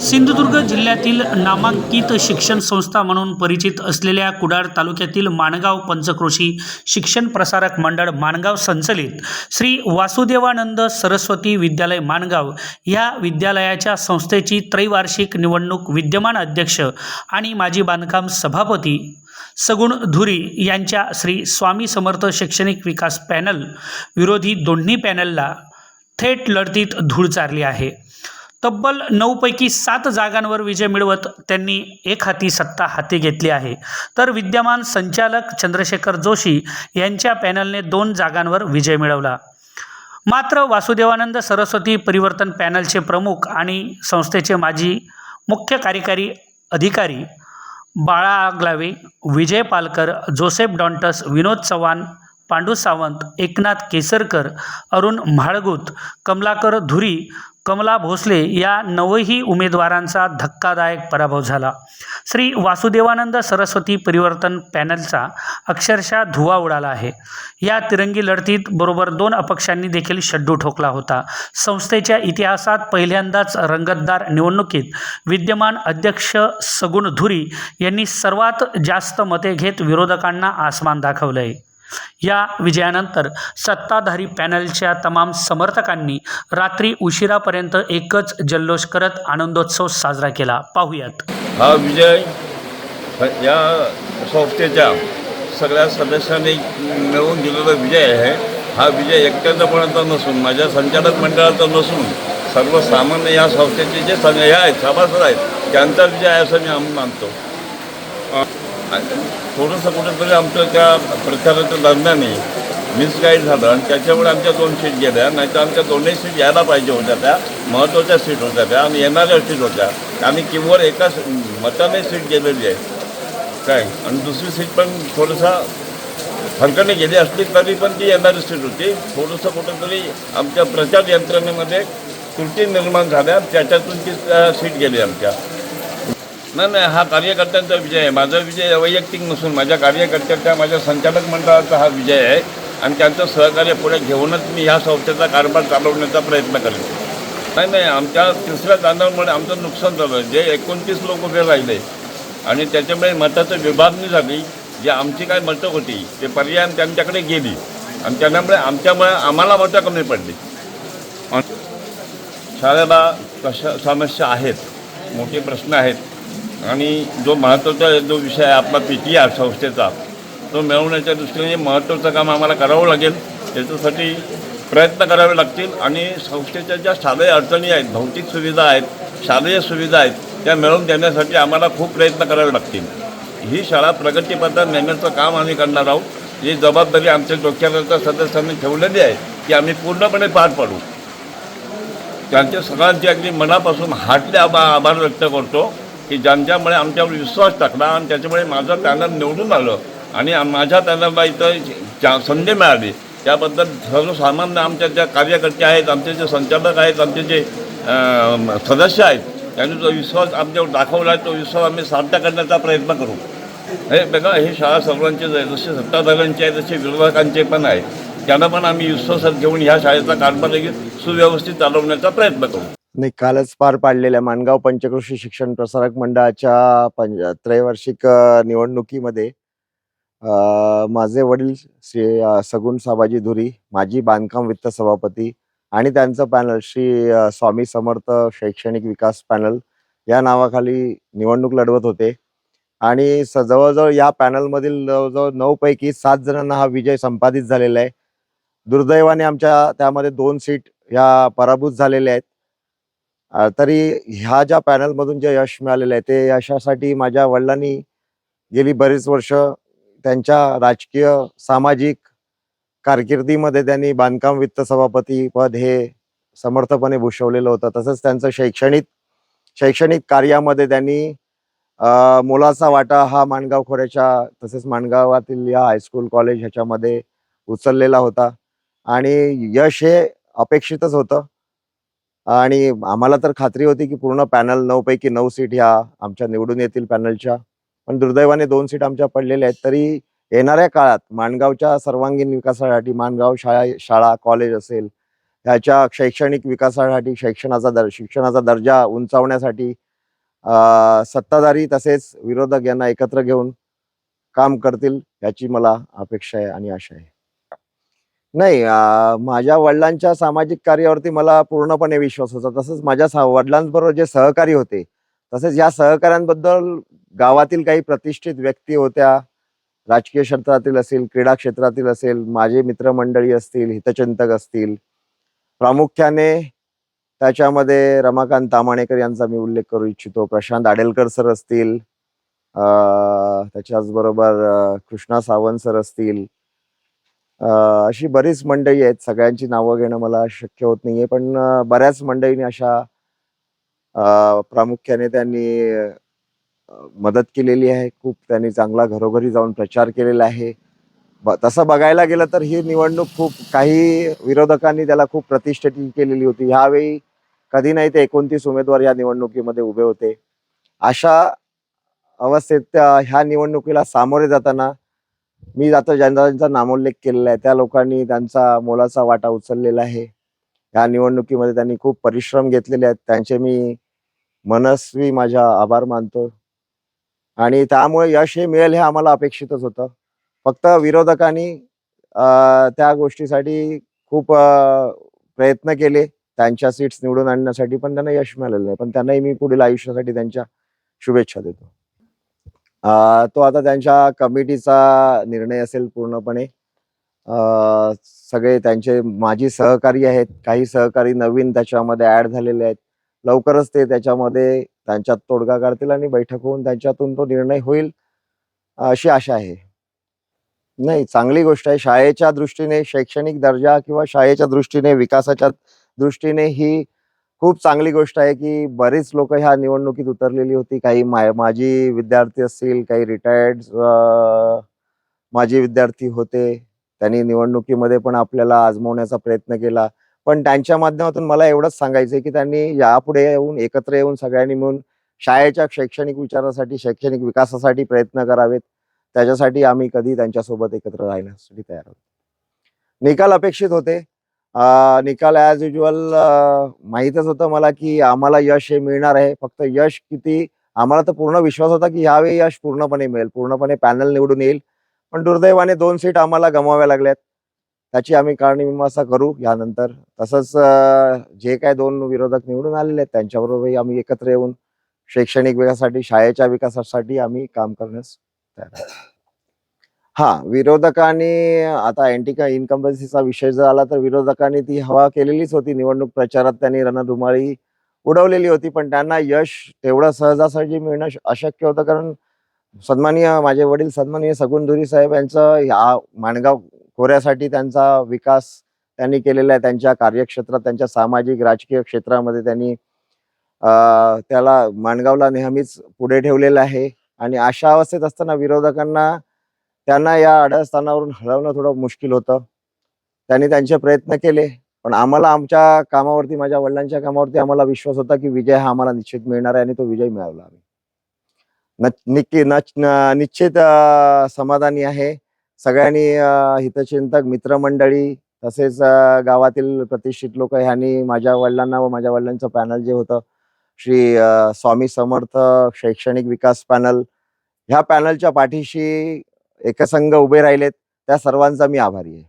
सिंधुदुर्ग जिल्ह्यातील नामांकित शिक्षण संस्था म्हणून परिचित असलेल्या कुडाळ तालुक्यातील माणगाव पंचक्रोशी शिक्षण प्रसारक मंडळ माणगाव संचलित श्री वासुदेवानंद सरस्वती विद्यालय माणगाव या विद्यालयाच्या संस्थेची त्रैवार्षिक निवडणूक विद्यमान अध्यक्ष आणि माजी बांधकाम सभापती सगुण धुरी यांच्या श्री स्वामी समर्थ शैक्षणिक विकास पॅनल विरोधी दोन्ही पॅनलला थेट लढतीत धूळ चारली आहे. तब्बल नऊपैकी सात जागांवर विजय मिळवत त्यांनी एक हाती सत्ता हाती घेतली आहे. तर विद्यमान संचालक चंद्रशेखर जोशी यांच्या पॅनलने दोन जागांवर विजय मिळवला. मात्र वासुदेवानंद सरस्वती परिवर्तन पॅनलचे प्रमुख आणि संस्थेचे माजी मुख्य कार्यकारी अधिकारी बाळा आगलावे विजय पालकर जोसेफ डॉन्टस विनोद चव्हाण पांडू सावंत एकनाथ केसरकर अरुण म्हाळगुत कमलाकर धुरी कमला भोसले या नवही उमेदवारांचा धक्कादायक पराभव झाला. श्री वासुदेवानंद सरस्वती परिवर्तन पॅनलचा अक्षरशः धुवा उडाला आहे. या तिरंगी लढतीत बरोबर दोन अपक्षांनी देखील शड्डू ठोकला होता. संस्थेच्या इतिहासात पहिल्यांदाच रंगतदार निवडणुकीत विद्यमान अध्यक्ष सगुण धुरी यांनी सर्वात जास्त मते घेत विरोधकांना आसमान दाखवलं आहे या विजयानंतर सत्ताधारी पॅनलच्या तमाम समर्थकांनी रात्री उशिरापर्यंत एकच जल्लोष करत आनंदोत्सव साजरा केला. पाहूयात. हा विजय या संस्थेच्या सगळ्या सदस्यांनी मिळवून दिलेला विजय आहे. हा विजय एकट्याचा नसून माझ्या संचालक मंडळाचा नसून सर्वसामान्य या संस्थेचे जे सग आहेत सभासद आहेत त्यांचा विजय आहे असं मी आम्ही मानतो. थोडंसं कुठेतरी आमचं त्या प्रचाराच्या दरम्यानही मिसगाईड झालं आणि त्याच्यामुळे आमच्या दोन सीट गेल्या नाही तर आमच्या दोन्ही सीट यायला पाहिजे होत्या त्या महत्त्वाच्या सीट होत्या त्या आणि येणाऱ्या सीट होत्या. आम्ही किंवा एका मताने सीट गेलेली आहे. काय? आणि दुसरी सीट पण थोडंसा फरकाने गेली असली तरी पण ती येणारी सीट होती. थोडंसं कुठंतरी आमच्या प्रचार यंत्रणेमध्ये त्रुटी निर्माण झाल्या त्याच्यातून ती सीट गेली आमच्या. नाही नाही हा कार्यकर्त्यांचा विजय आहे. माझा विजय वैयक्तिक नसून माझ्या कार्यकर्त्याच्या माझ्या संचालक मंडळाचा हा विजय आहे आणि त्यांचं सहकार्य पुढे घेऊनच मी ह्या संस्थेचा कारभार चालवण्याचा प्रयत्न करेन. नाही नाही आमच्या तिसऱ्या तांदळामुळे आमचं नुकसान झालं. जे एकोणतीस लोक उभे राहिले आणि त्याच्यामुळे मताचं विभागणी झाली जी आमची काय मतं होती ते पर्याय त्यांच्याकडे गेली आणि त्याच्यामुळे आमच्यामुळे आम्हाला मतं कमी पडली. आणि शाळेला कशा समस्या आहेत? मोठे प्रश्न आहेत. आणि जो महत्त्वाचा जो विषय आहे आपला पी टी आर संस्थेचा तो मिळवण्याच्या दृष्टीने महत्त्वाचं काम आम्हाला करावं लागेल. त्याच्यासाठी प्रयत्न करावे लागतील आणि संस्थेच्या ज्या शालेय अडचणी आहेत भौतिक सुविधा आहेत शालेय सुविधा आहेत त्या मिळवून देण्यासाठी आम्हाला खूप प्रयत्न करावे लागतील. ही शाळा प्रगतीपथात नेण्याचं काम आम्ही करणार आहोत. ही जबाबदारी आमच्या डोक्यावरच्या सदस्यांनी ठेवलेली आहे की आम्ही पूर्णपणे पार पाडू. त्यांच्या सगळ्यांचे अगदी मनापासून हाटले आभा आभार व्यक्त करतो. की ज्यांच्यामुळे आमच्यावर विश्वास टाकला आणि त्याच्यामुळे माझं पॅनल निवडून आलं. आणि माझ्या पॅनलला इथं ज्या संधी मिळाली त्याबद्दल सर्वसामान्य आमच्या ज्या कार्यकर्ते आहेत आमचे जे संचालक आहेत आमचे जे सदस्य आहेत त्यांनी जो विश्वास आमच्यावर दाखवला आहे तो विश्वास आम्ही साध्य करण्याचा प्रयत्न करू. हे बघा हे शाळा सर्वांचे आहे जसे सत्ताधाऱ्यांचे आहे तसे विरोधकांचे पण आहे त्यांना पण आम्ही विश्वासात घेऊन ह्या शाळेचा कारभार लगेच सुव्यवस्थित चालवण्याचा प्रयत्न करू. निकालच कालच पार पाडलेल्या माणगाव पंचकृषी शिक्षण प्रसारक मंडळाच्या पंच त्रैवार्षिक निवडणुकीमध्ये माझे वडील श्री सगुण साबाजी धुरी माजी बांधकाम वित्त सभापती आणि त्यांचं पॅनल श्री स्वामी समर्थ शैक्षणिक विकास पॅनल या नावाखाली निवडणूक लढवत होते. आणि स जवळजवळ या पॅनलमधील जवळजवळ नऊपैकी सात जणांना हा विजय संपादित झालेला आहे. दुर्दैवाने आमच्या त्यामध्ये दोन सीट ह्या पराभूत झालेल्या आहेत. तरी ह्या ज्या पॅनलमधून जे यश मिळालेलं आहे ते यशासाठी माझ्या वडिलांनी गेली बरीच वर्ष त्यांच्या राजकीय सामाजिक कारकिर्दीमध्ये त्यांनी बांधकाम वित्त सभापती पद हे समर्थपणे भूषवलेलं होतं. तसंच त्यांचं शैक्षणिक शैक्षणिक कार्यामध्ये त्यांनी मोलाचा वाटा हा माणगाव खोऱ्याच्या तसेच माणगावातील या हायस्कूल कॉलेज ह्याच्यामध्ये उचललेला होता. आणि यश हे अपेक्षितच होतं. आणि आम्हाला तर खात्री होती की पूर्ण पॅनल नऊ पैकी नऊ सीट ह्या आमच्या निवडून येतील पॅनलच्या. पण दुर्दैवाने दोन सीट आमच्या पडलेल्या आहेत. तरी येणाऱ्या काळात माणगावच्या सर्वांगीण विकासासाठी माणगाव शाळा शाळा कॉलेज असेल ह्याच्या शैक्षणिक विकासासाठी शैक्षणाचा दर शिक्षणाचा दर्जा उंचावण्यासाठी सत्ताधारी तसेच विरोधक यांना एकत्र घेऊन काम करतील याची मला अपेक्षा आहे आणि आशा आहे. नाही माझ्या वडिलांच्या सामाजिक कार्यावरती मला पूर्णपणे विश्वास होता. तसंच माझ्या सा वडिलांबरोबर जे सहकारी होते तसेच या सहकाऱ्यांबद्दल गावातील काही प्रतिष्ठित व्यक्ती होत्या राजकीय क्षेत्रातील असेल क्रीडा क्षेत्रातील असेल माझे मित्रमंडळी असतील हितचिंतक असतील प्रामुख्याने त्याच्यामध्ये रमाकांत तामाणेकर यांचा मी उल्लेख करू इच्छितो प्रशांत आडेलकर सर असतील त्याच्याचबरोबर कृष्णा सावंत सर असतील अशी बरीच मंडळी आहेत. सगळ्यांची नावं घेणं मला शक्य होत नाहीये. पण बऱ्याच मंडळींनी अशा प्रामुख्याने त्यांनी मदत केलेली आहे. खूप त्यांनी चांगला घरोघरी जाऊन प्रचार केलेला आहे. ब- तसं बघायला गेलं तर ही निवडणूक खूप काही विरोधकांनी त्याला खूप प्रतिष्ठित केलेली होती. ह्यावेळी कधी नाही ते एकोणतीस उमेदवार या निवडणुकीमध्ये उभे होते. अशा अवस्थेत त्या- ह्या निवडणुकीला सामोरे जाताना मी आता ज्यांचा नामोल्लेख केलेला आहे त्या लोकांनी त्यांचा मोलाचा वाटा उचललेला आहे. या निवडणुकीमध्ये त्यांनी खूप परिश्रम घेतलेले आहेत. त्यांचे मी मनस्वी माझ्या आभार मानतो. आणि त्यामुळे यश हे मिळेल हे आम्हाला अपेक्षितच होतं. फक्त विरोधकांनी त्या गोष्टीसाठी खूप प्रयत्न केले. त्यांच्या सीट्स निवडून आणण्यासाठी पण त्यांना यश मिळालेलं आहे. पण त्यांनाही मी पुढील आयुष्यासाठी त्यांच्या शुभेच्छा देतो. तो आता त्यांच्या कमिटीचा निर्णय असेल पूर्णपणे. सगळे त्यांचे माजी सहकारी आहेत काही सहकारी नवीन त्याच्यामध्ये ऍड झालेले आहेत. लवकरच ते त्याच्यामध्ये त्यांच्यात तोडगा काढतील आणि बैठक होऊन त्यांच्यातून तो निर्णय होईल अशी आशा आहे. नाही चांगली गोष्ट आहे. शाळेच्या दृष्टीने शैक्षणिक दर्जा किंवा शाळेच्या दृष्टीने विकासाच्या दृष्टीने ही खूप चांगली गोष्ट आहे की बरीच लोक ह्या निवडणुकीत उतरलेली होती. काही माझी माजी विद्यार्थी असतील काही रिटायर्ड माजी विद्यार्थी होते. त्यांनी निवडणुकीमध्ये पण आपल्याला आजमवण्याचा प्रयत्न केला. पण त्यांच्या माध्यमातून मला एवढंच सांगायचं आहे की त्यांनी यापुढे येऊन एकत्र येऊन सगळ्यांनी मिळून शाळेच्या शैक्षणिक विचारासाठी शैक्षणिक विकासासाठी प्रयत्न करावेत. त्याच्यासाठी आम्ही कधी त्यांच्यासोबत एकत्र राहण्यासाठी तयार आहोत. निकाल अपेक्षित होते. निकाल ॲज युजल माहीतच होतं मला की आम्हाला यश हे मिळणार आहे. फक्त यश किती आम्हाला तर पूर्ण विश्वास होता की ह्यावेळी यश पूर्णपणे मिळेल पूर्णपणे पॅनल निवडून येईल. पण दुर्दैवाने दोन सीट आम्हाला गमवाव्या लागल्यात. त्याची आम्ही कारणमीमांसा करू यानंतर. तसंच जे काय दोन विरोधक निवडून आलेले आहेत त्यांच्याबरोबरही आम्ही एकत्र येऊन शैक्षणिक विकासासाठी शाळेच्या विकासासाठी आम्ही काम करण्यास तयार हा विरोधकांनी आता अँटिका इन्कम्बन्सीचा विषय जर आला तर विरोधकांनी ती हवा केलेलीच होती. निवडणूक प्रचारात त्यांनी रणधुमाळी उडवलेली होती पण त्यांना यश तेवढं सहजासहजी मिळणं अशक्य होतं. कारण सन्माननीय माझे वडील सन्माननीय सगुण धुरी साहेब यांचं ह्या माणगाव खोऱ्यासाठी त्यांचा विकास त्यांनी केलेला आहे. त्यांच्या कार्यक्षेत्रात त्यांच्या सामाजिक राजकीय क्षेत्रामध्ये त्यांनी त्याला माणगावला नेहमीच पुढे ठेवलेलं आहे. आणि अशा अवस्थेत असताना विरोधकांना त्यांना या अडस्थानावरून हलवणं थोडं मुश्किल होतं. त्यांनी त्यांचे प्रयत्न केले पण आम्हाला आमच्या कामावरती माझ्या वडिलांच्या कामावरती आम्हाला विश्वास होता की विजय हा आम्हाला निश्चित मिळणार आहे आणि तो विजय मिळवला आम्ही. निक्की न- निश्चित समाधानी आहे. सगळ्यांनी हितचिंतक मित्रमंडळी तसेच गावातील प्रतिष्ठित लोक ह्यांनी माझ्या वडिलांना व माझ्या वडिलांचं पॅनल जे होतं श्री स्वामी समर्थ शैक्षणिक विकास पॅनल ह्या पॅनलच्या पाठीशी एकसंघ उभे राहिलेत त्या सर्वांचा मी आभारी आहे.